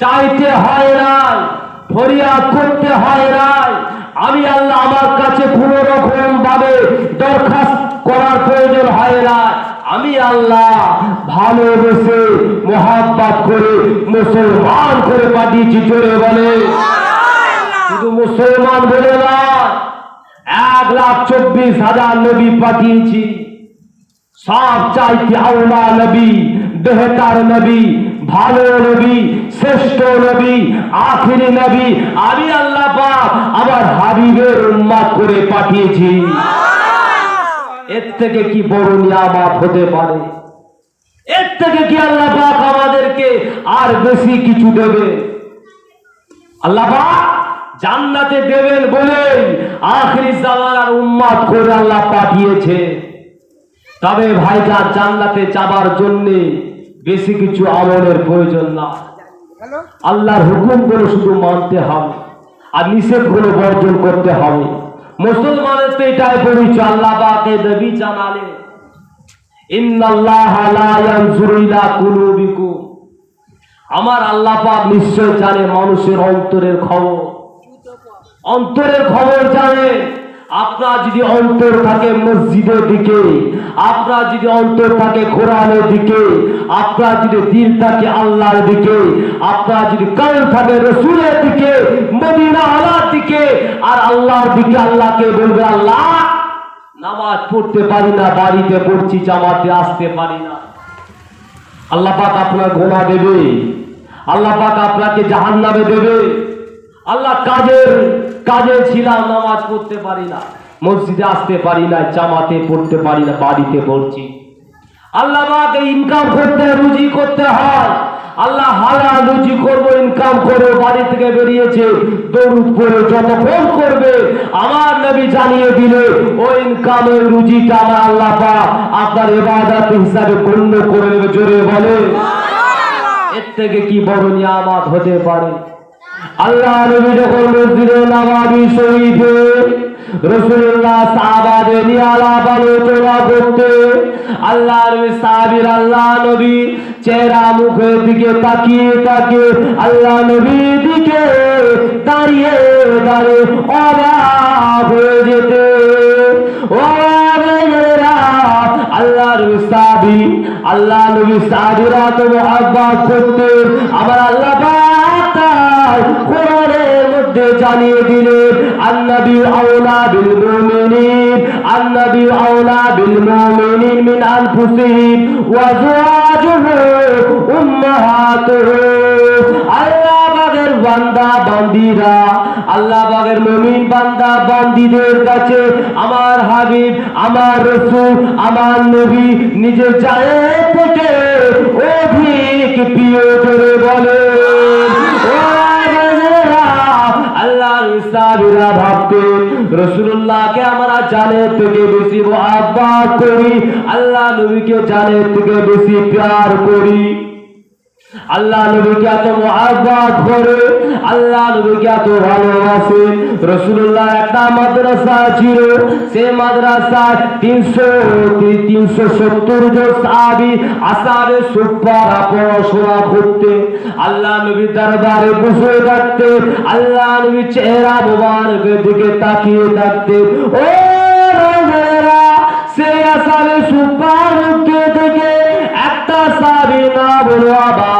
চাইতে হয় নাই ফরিয়াদ করতে হয় নাই। আমি আল্লাহ আমার কাছে কোন রকম ভাবে দরখাস্ত করার প্রয়োজন হয় না আমি আল্লাহ ভালোবেসে মোহাব্বত করে মুসলমান করে পাঠিয়েছি জোরে বলে। শুধু মুসলমান বলে না এক লাখ চব্বিশ হাজার নবী পাঠিয়েছি। সব চাইতে আল্লাহ নবী বেহতার নবী ভালো নবী শ্রেষ্ঠ নবী আখিরি নবী আমি আল্লাহ পাক আমার হাবিবের উম্মাদ করে পাঠিয়েছি। এর থেকে কি বড় নিয়ামত হতে পারে? এর থেকে কি আল্লাহ পাক আমাদেরকে আর বেশি কিছু দেবে? আল্লাহ পাক জান্নাতে দেবেন বলে আখিরি জামানার উম্মাদ করে আল্লাহ পাঠিয়েছে। তবে ভাইজান জান্নাতে যাবার জন্য বেশি কিছু আমলের প্রয়োজন না। আল্লাহর হুকুমগুলো শুধু মানতে হবে আর নিষেধ নিষেধগুলো বর্জন করতে হবে। মুসলমানের তো এটাই পরিচয় আল্লাহ পাকে নবী জানালে ইন্নাল্লাহ লা ইয়ানজুরু ইলা কুলুবিকুম। আমার আল্লাহ পাক নিশ্চয় জানে মানুষের অন্তরের খবর। অন্তরের খবর জানে। আপনার যদি অন্তর থাকে মসজিদের দিকে, আপনার যদি অন্তর থাকে কোরআনের দিকে, আপনার যদি দিল থাকে আল্লাহর দিকে, আপনার যদি কাল থাকে রসুলের দিকে, মদিনা আল্লাহর দিকে, আর আল্লাহর দিকে আল্লাহকে বলবে, আল্লাহ, নামাজ পড়তে পারি না, বাড়িতে পড়ছি, জামাতে আসতে পারি না। আল্লাহ পাক আপনার গোনা দেবে, আল্লাহ পাক আপনাকে জাহান নামে দেবে, আল্লাহ কাজের কাজে ছিলাম নামাজ পড়তে পারি না। মসজিদে আসতে পারি না জামাতে পড়তে পারি না বাড়িতে পড়ছি আল্লাহ ইনকাম করতে রুজি করতে হয়। আল্লাহ হালা রুজি করব ইনকাম করে বাড়ি থেকে বেরিয়েছে করে যত যতক্ষণ করবে আমার নবী জানিয়ে দিলে ওই ইনকামের রুজিটা আমার আল্লাহ পাক আপনার এবাদত হিসাবে গণ্য করে নেবে জোরে বলে। এর থেকে কি বড় নিয়ামত হতে পারে? আল্লাহ নবী যখন মসজিদে নবাবি শরীফে রসুল্লাহ সাহাবাদের আলোচনা করতে, আল্লাহ নবী সাহাবির আল্লাহ নবী চেহারা মুখের দিকে তাকিয়ে আল্লাহ দিকে দাঁড়িয়ে দাঁড়িয়ে অবাক হয়ে সাহাবি, আল্লাহ নবী সাহাবিরা তো আব্বাস করতেন আমার আল্লাহ কোরআনের মধ্যে জানিয়ে দিলেন আওলা বিল মুমিনিন আওলা বিল মুমিনিন মিন আনফুসিহিম ওয়া বান্দা, বান্দিরা বান্দা, বান্দিদের কাছে আমার হাবিব, আমার রসুল, আমার নবী নিজের জায়ের থেকে অধিক প্রিয় করে বলে। ইসলামীরা ভাবতেন রসুল্লাহকে আমরা জানে থেকে বেশি মহাব্বাত করি, আল্লাহ নবীকে জানে থেকে বেশি প্যার করি। আল্লাহ নবীকে এত মহাব্বাত করে, আল্লাহ নবীকে এত ভালোবাসে। রসুল্লাহ একটা মাদ্রাসা ছিল, সে মাদ্রাসা তিনশো তিনশো সত্তর জন সাহাবি আসাবে সুপারা পড়াশোনা করতে। আল্লাহ নবী দরবারে বসে থাকতে, আল্লাহ নবী চেহারা মোবারকের দিকে তাকিয়ে থাকতে। ও সে আসাবে সুপার থেকে একটা সাবি না বলো আবা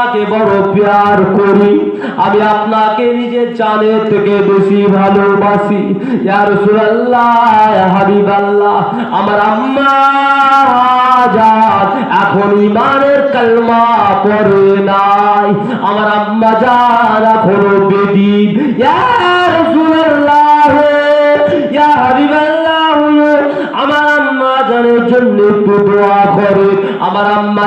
আপনাকে বড় প্যার করি। আমি আপনাকে নিজের জানের থেকে বেশি ভালোবাসি। আমার আম্মা জান এখন ইমানের কালমা পড়ে নাই। আমার আম্মা জান এখনও বেদিন। ইয়া রাসূলুল্লাহ, ইয়া হাবিবাল্লাহ, আমার আম্মা জানের জন্য একটু দোয়া করে। আমার আম্মা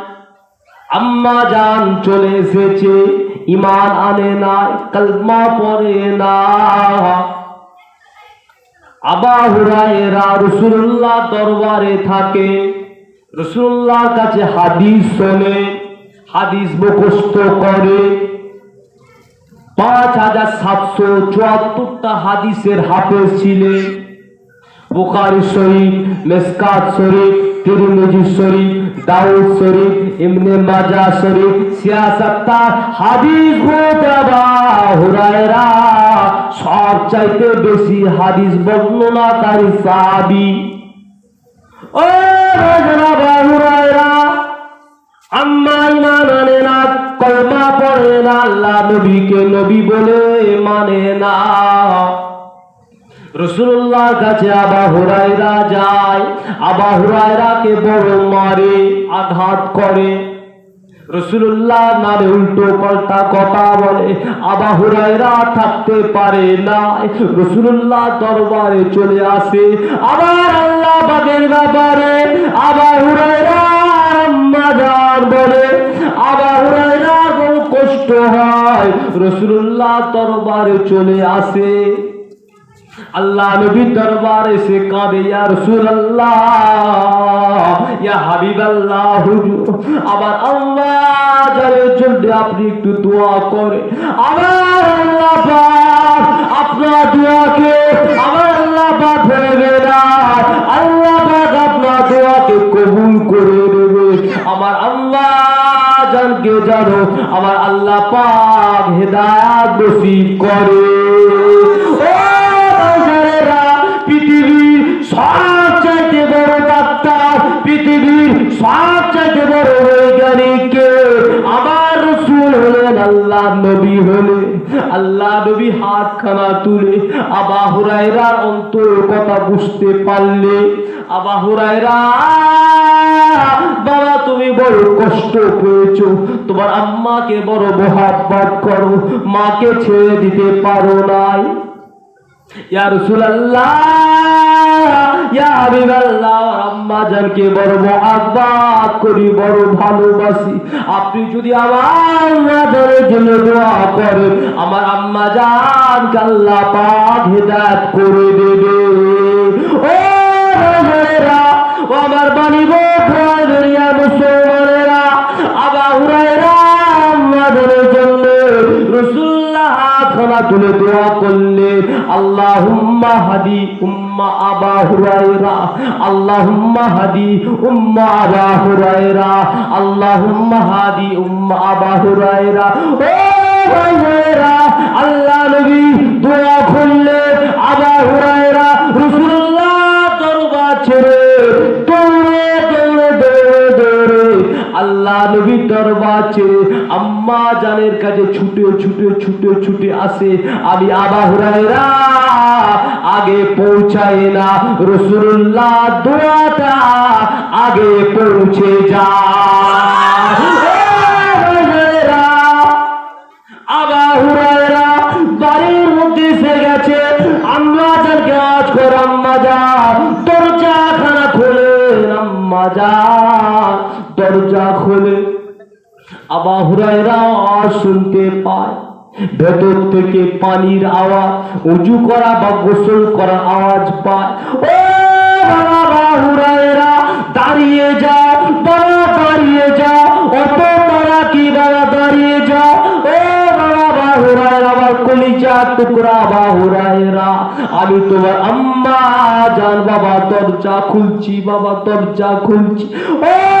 আম্মা জান চলে এসেছে ইমান আনে নাই, কলমা পড়ে না। আবা হুরায়রা রসুল্লাহ দরবারে থাকে, রসুল্লাহর কাছে হাদিস শোনে, হাদিস মুখস্থ করে। পাঁচ হাজার সাতশো চুয়াত্তরটা হাদিসের হাফেজ ছিলেন। বুখারী শরীফ, মেসকাত শরীফ তিরমিজি শরীফ, দাউদ শরীফ মাজাহ শরীফ হাদিস হুরায়রা, সব চাইতে বেশি হাদিস বর্ণনাকারী সাহাবী। ও না, কলমা পড়ে না, আল্লাহ নবীকে নবী বলে মানে না। রসুল্লাহর কাছে আবা হুরায়রা যায়, আবা হুরায়রাকে বড় মারে, আঘাত করে। রসুল্লাহ নামে উল্টো পাল্টা কথা বলে, আবা হুরায়রা থাকতে পারে না। রসুল্লাহ দরবারে চলে আসে, আবার আল্লাহ বাগের ব্যাপারে আবা বলে, আবা হুরায়রা কষ্ট হয়। রসুল্লাহ দরবারে চলে আসে। আল্লাহ নবীর দরবারে সে কাঁদে, ইয়া রাসূলুল্লাহ, ইয়া হুজুর আবার আল্লাহ যারে জন্য আপনি একটু দোয়া করে আবার আল্লাহ আপনার দোয়াকে, আমার আল্লাহ না, আল্লাহ আপনার দোয়াকে কবুল করে নেবে আমার আল্লাহ জানকে জানো, আমার আল্লাহ পাক হেদায়াত নসিব করে। নবী হলে আল্লাহ নবী হাতখানা তুলে আবা অন্তর কথা বুঝতে পারলে। বাবা তুমি বড় কষ্ট পেয়েছ। তোমার আম্মাকে বড় করো, মাকে ছেড়ে দিতে পারো নাই। ইয়া রাসূলুল্লাহ ইয়া হাবিবাল্লাহ, আম্মাজানকে বড় করি, বড় ভালোবাসি। আপনি যদি আমার মাদারের জন্য দোয়া করেন, আমার আম্মা জানকে আল্লাহ পাক হেদায়েত করে দেবে। ও আমার বাণী মুসলমানেরা খানা তুলে দোয়া করলে, আল্লাহুম্মা হাদি উম্মা আবা হুরায়রা, আল্লাহুম্মা হাদি উম্মা আবা হুরায়রা, আল্লাহুম্মা হাদি উম্মা আবা হুরায়রা। ও ভাইয়েরা আল্লাহ নবী, দোয়া করলে আবা হুরায়রা আল্লাহ নবী দরবার আম্মা জানের কাছে ছুটে ছুটে ছুটে ছুটে আসে। আমি আবা হুরায়রা, আগে পৌঁছায় না। রসুল্লাহ দোয়াটা আগে পৌঁছে যায় যান দরজা খোলে। আবা হুরায়রা শুনতে পায়। ভেতর থেকে পানির আওয়াজ উঁচু করা বা গোসল করা আওয়াজ পায়। ও বাবা দাঁড়িয়ে যা বাবা দাঁড়িয়ে যা অত তারা কি বাবা দাঁড়িয়ে যা ও বাবা হুরায়রা আমার কলিজা টুকরা বা আমি তোমার আম্মা, জান বাবা, দরজা খুলছি, বাবা, দরজা খুলছি। ও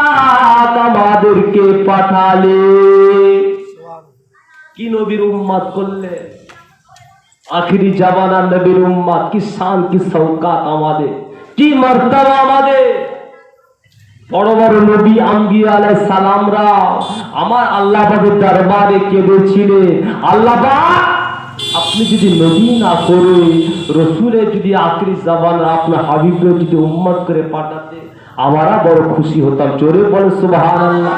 পাঠালেন কি নবীর উম্মাদ করলে? আখিরি জামানার নবীর উম্মাদ কি শান কি সৌকাত আমাদের কি মর্তবা আমাদের। বড় বড় নবী আম্বিয়া আলাই সালামরা আমার আল্লাহ পাকের দরবারে কেঁদেছিলেন আল্লাহ আপনি যদি নবী না করে রসুলের যদি আখরি জামান আপনার হাবিবকে যদি উম্মত করে পাঠাতে আমরা বড় খুশি হতাম। জোরে বলে, সুবহানাল্লাহ।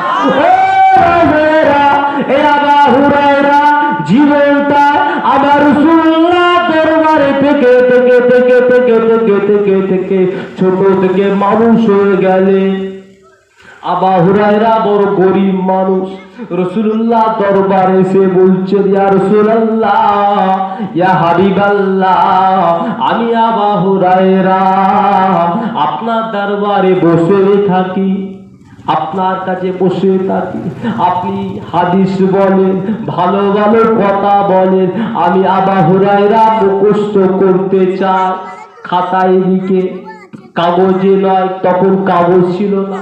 জীবনটা আমার রসুল্লাহ দরবারে থেকে থেকে থেকে থেকে থেকে থেকে, ছোট থেকে মানুষ হয়ে গেলে। আবা হুরায়রা বড় গরিব মানুষ। রসুল্লাহ দরবারে এসে বলছে, ইয়া রসুল্লাহ ইয়া হাবিবাল্লাহ, আমি আবা হুরায়রা, আপনার দরবারে বসে থাকি, আপনার কাছে বসে থাকি। আপনি হাদিস বলেন, ভালো ভালো কথা বলেন, আমি আবা হুরায়রা মুখস্থ করতে চাই। খাতায় লিখে, কাগজে নয়, তখন কাগজ ছিল না।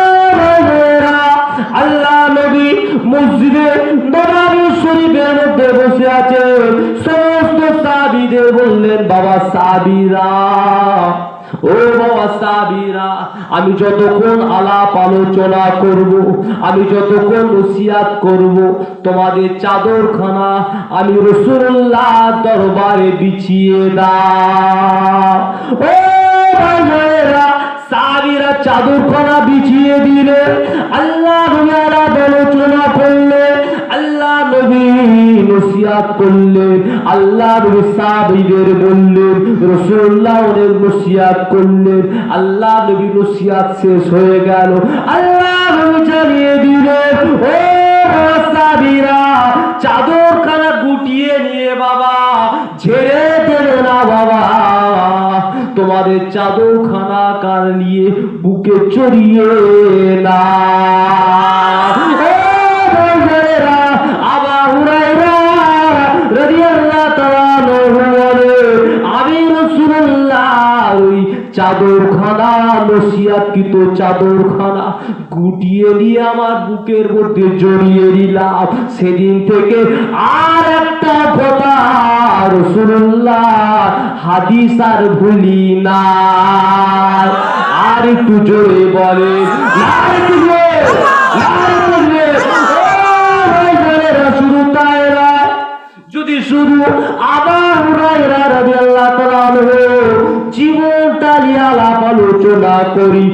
আছে। সমস্ত সাবিদের বললেন, বাবা সাবিরা ও বাবা সাবিরা আমি যতক্ষণ আলাপ আলোচনা করব, আমি যতক্ষণ নসিয়াত করব, তোমাদের চাদরখানা আমি রসুল্লাহ দরবারে বিছিয়ে দাও। ও সাহাবীরা চাদরখানা বিছিয়ে দিলে, আল্লাহ আলোচনা করলে আল্লাহ নবী নসিয়াত করলেন আল্লাহ নবী সাহাবীদের বললেন রাসূলুল্লাহ ওদের নসিয়াত করলেন আল্লাহ নবী নসিয়াত শেষ হয়ে গেল। আল্লাহ জানিয়ে দিলেন, ও সাহাবীরা চাদরখানা গুটিয়ে নিয়ে বাবা ছেড়ে দেবে না বাবা। তোমাদের চাদরখানা কার নিয়ে বুকে চড়িয়ে না। চাদরখানা নসিয়াতকৃত চাদরখানা। গুটিয়ে নিয়ে আমার বুকের মধ্যে জড়িয়ে নিলাম। সেদিন থেকে আর একটা কথা রসুল্লাহ হাদিস আর ভুলি না। আর একটু জোরে বলে যদি শুধু আবার তাআলা আনহু জীবনটা নিয়ে আলাপ আলোচনা করি।